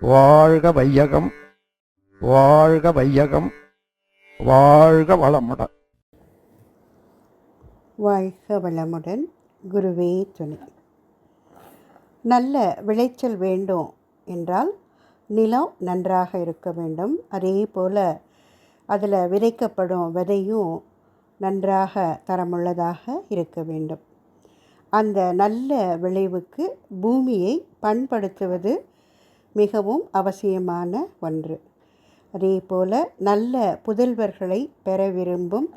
வாழ்க வையகம் வாழ்க வையகம் வாழ்க வளமுடன். வாழ்க வளமுடன் குருவே துணை. நல்ல விளைச்சல் வேண்டும் என்றால் நிலம் நன்றாக இருக்க வேண்டும். அதே போல் அதில் விதைக்கப்படும் விதையும் நன்றாக தரமுள்ளதாக இருக்க வேண்டும். அந்த நல்ல விளைவுக்கு பூமியை பண்படுத்துவது மிகவும் அவசியமான ஒன்று. அதே போல் நல்ல புதல்வர்களை பெற விரும்பும்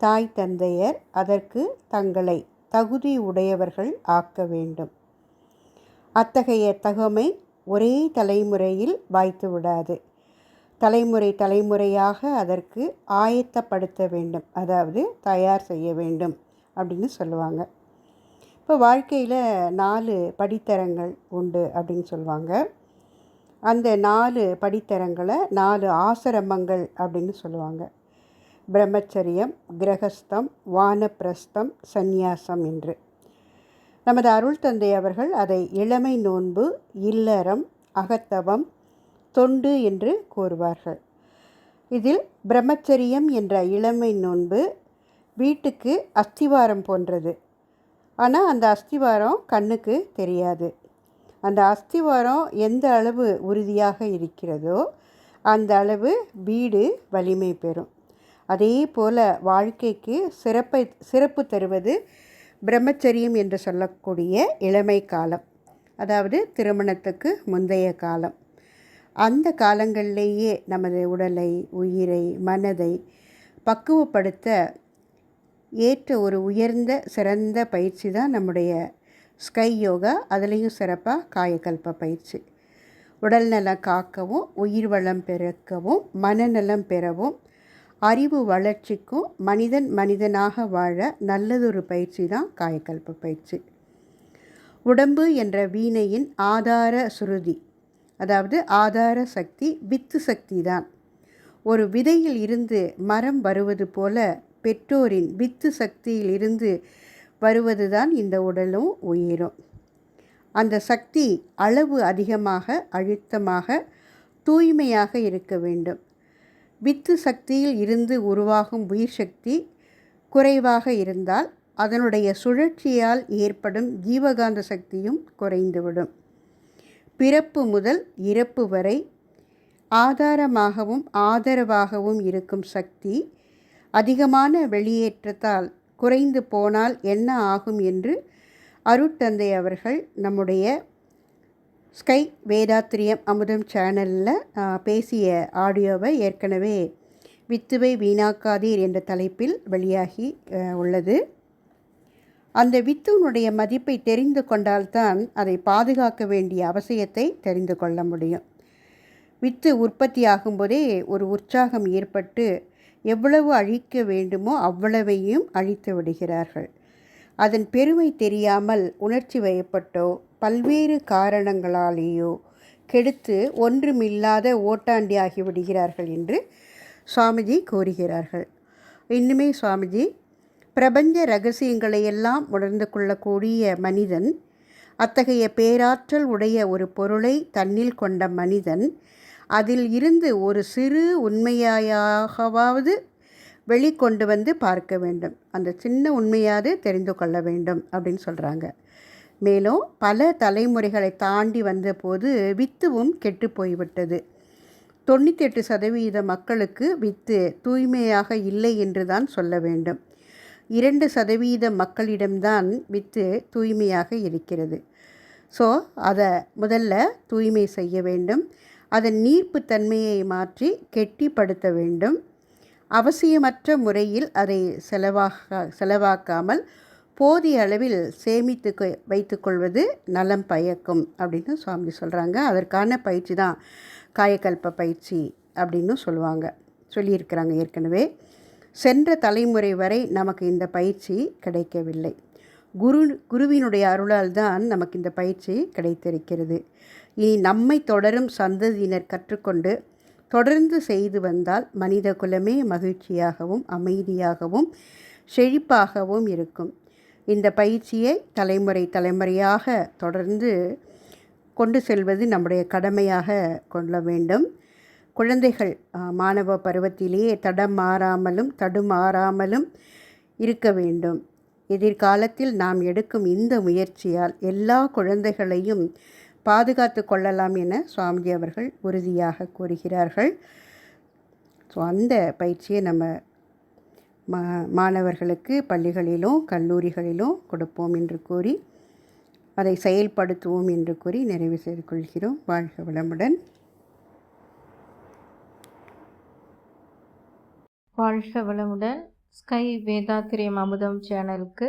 தாய் தந்தையர் அதற்கு தங்களை தகுதி உடையவர்கள் ஆக்க வேண்டும். அத்தகைய தகமை ஒரே தலைமுறையில் வாய்த்து விடாது. தலைமுறை தலைமுறையாக அதற்கு ஆயத்தப்படுத்த வேண்டும். அதாவது தயார் செய்ய வேண்டும் அப்படின்னு சொல்லுவாங்க. இப்போ வாழ்க்கையில் நாலு படித்தரங்கள் உண்டு அப்படின்னு சொல்லுவாங்க. அந்த நாலு படித்தரங்களை நாலு ஆசிரமங்கள் அப்படின்னு சொல்லுவாங்க. பிரம்மச்சரியம் கிரகஸ்தம் வானப்பிரஸ்தம் சந்நியாசம் என்று. நமது அருள் தந்தை அவர்கள் அதை இளமை நோன்பு இல்லறம் அகத்தவம் தொண்டு என்று கூறுவார்கள். இதில் பிரம்மச்சரியம் என்ற இளமை நோன்பு வீட்டுக்கு அஸ்திவாரம் போன்றது. ஆனால் அந்த அஸ்திவாரம் கண்ணுக்கு தெரியாது. அந்த அஸ்திவாரம் எந்த அளவு உறுதியாக இருக்கிறதோ அந்த அளவு வீடு வலிமை பெறும். அதே போல் வாழ்க்கைக்கு சிறப்பை சிறப்பு தருவது பிரம்மச்சரியம் என்று சொல்லக்கூடிய இளமை காலம் அதாவது திருமணத்துக்கு முந்தைய காலம். அந்த காலங்களிலேயே நமது உடலை உயிரை மனதை பக்குவப்படுத்த ஏற்ற ஒரு உயர்ந்த சிறந்த பயிற்சி தான் நம்முடைய ஸ்கை யோகா அதுலேயும் சிறப்பாக காயக்கல்ப பயிற்சி. உடல் நலம் காக்கவும் உயிர் வளம் பெருக்கவும் மனநலம் பெறவும் அறிவு வளர்ச்சிக்கும் மனிதன் மனிதனாக வாழ நல்லதொரு பயிற்சி தான் காயக்கல்ப பயிற்சி. உடம்பு என்ற வீணையின் ஆதார சுருதி அதாவது ஆதார சக்தி வித்து சக்தி தான். ஒரு விதையில் இருந்து மரம் வருவது போல பெற்றோரின் வித்து சக்தியில் இருந்து வருவது தான் இந்த உடலும் உயிரும். அந்த சக்தி அளவு அதிகமாக அழுத்தமாக தூய்மையாக இருக்க வேண்டும். வித்து சக்தியில் இருந்து உருவாகும் உயிர் சக்தி குறைவாக இருந்தால் அதனுடைய சுழற்சியால் ஏற்படும் ஜீவகாந்த சக்தியும் குறைந்துவிடும். பிறப்பு முதல் இறப்பு வரை ஆதாரமாகவும் ஆதரவாகவும் இருக்கும் சக்தி அதிகமான வெளியேற்றத்தால் குறைந்து போனால் என்ன ஆகும் என்று அருட்தந்தை அவர்கள் நம்முடைய ஸ்கை வேதாத்திரியம் அமுதம் சேனலில் பேசிய ஆடியோவை ஏற்கனவே வித்துவை வீணாக்காதீர் என்ற தலைப்பில் வெளியாகி உள்ளது. அந்த வித்துனுடைய மதிப்பை தெரிந்து கொண்டால்தான் அதை பாதுகாக்க வேண்டிய அவசியத்தை தெரிந்து கொள்ள முடியும். வித்து உற்பத்தி ஒரு உற்சாகம் ஏற்பட்டு எவ்வளவு அழிக்க வேண்டுமோ அவ்வளவையும் அழித்து விடுகிறார்கள். அதன் பெருமை தெரியாமல் உணர்ச்சி வயப்பட்டோ பல்வேறு காரணங்களாலேயோ கெடுத்து ஒன்றுமில்லாத ஓட்டாண்டி ஆகிவிடுகிறார்கள் என்று சுவாமிஜி கூறுகிறார்கள். இன்னுமே சுவாமிஜி பிரபஞ்ச ரகசியங்களை எல்லாம் உணர்ந்து கொள்ளக்கூடிய மனிதன் அத்தகைய பேராற்றல் உடைய ஒரு பொருளை தன்னில் கொண்ட மனிதன் அதில் இருந்து ஒரு சிறு உண்மையாகவாவது வெளிக்கொண்டு வந்து பார்க்க வேண்டும். அந்த சின்ன உண்மையாவது தெரிந்து கொள்ள வேண்டும் அப்படின்னு சொல்கிறாங்க மேலும் பல தலைமுறைகளை தாண்டி வந்தபோது வித்துவும் கெட்டு போய்விட்டது. தொண்ணூற்றி எட்டு சதவீத மக்களுக்கு வித்து தூய்மையாக இல்லை என்று தான் சொல்ல வேண்டும். இரண்டு சதவீத மக்களிடம்தான் வித்து தூய்மையாக இருக்கிறது. ஸோ அதை முதல்ல தூய்மை செய்ய வேண்டும். அதன் நீர்ப்பு தன்மையை மாற்றி கெட்டிப்படுத்த வேண்டும். அவசியமற்ற முறையில் அதை செலவாக செலவாக்காமல் போதிய அளவில் சேமித்து வைத்துக்கொள்வது நலம் பயக்கும் அப்படின்னு சுவாமி சொல்கிறாங்க அதற்கான பயிற்சி தான் காயக்கல்ப பயிற்சி அப்படின்னு சொல்லுவாங்க சொல்லியிருக்கிறாங்க ஏற்கனவே. சென்ற தலைமுறை வரை நமக்கு இந்த பயிற்சி கிடைக்கவில்லை. குரு குருவினுடைய அருளால் தான் நமக்கு இந்த பயிற்சி கிடைத்திருக்கிறது. இனி நம்மை தொடரும் சந்ததியினர் கற்றுக்கொண்டு தொடர்ந்து செய்து வந்தால் மனித குலமே மகிழ்ச்சியாகவும் அமைதியாகவும் செழிப்பாகவும் இருக்கும். இந்த பயிற்சியை தலைமுறை தலைமுறையாக தொடர்ந்து கொண்டு செல்வது நம்முடைய கடமையாக கொள்ள வேண்டும். குழந்தைகள் மாணவ பருவத்திலேயே தடம் மாறாமலும் தடுமாறாமலும் இருக்க வேண்டும். எதிர்காலத்தில் நாம் எடுக்கும் இந்த முயற்சியால் எல்லா குழந்தைகளையும் பாதுகாத்து கொள்ளலாம் என சுவாமிஜி அவர்கள் உறுதியாக கூறுகிறார்கள். ஸோ அந்த பயிற்சியை நம்ம மா மாணவர்களுக்கு பள்ளிகளிலும் கல்லூரிகளிலும் கொடுப்போம் என்று கூறி அதை செயல்படுத்துவோம் என்று கூறி நிறைவு செய்து கொள்கிறோம். வாழ்க வளமுடன். வாழ்க வளமுடன். ஸ்கை வேதாத்திரியம் அமுதம் சேனலுக்கு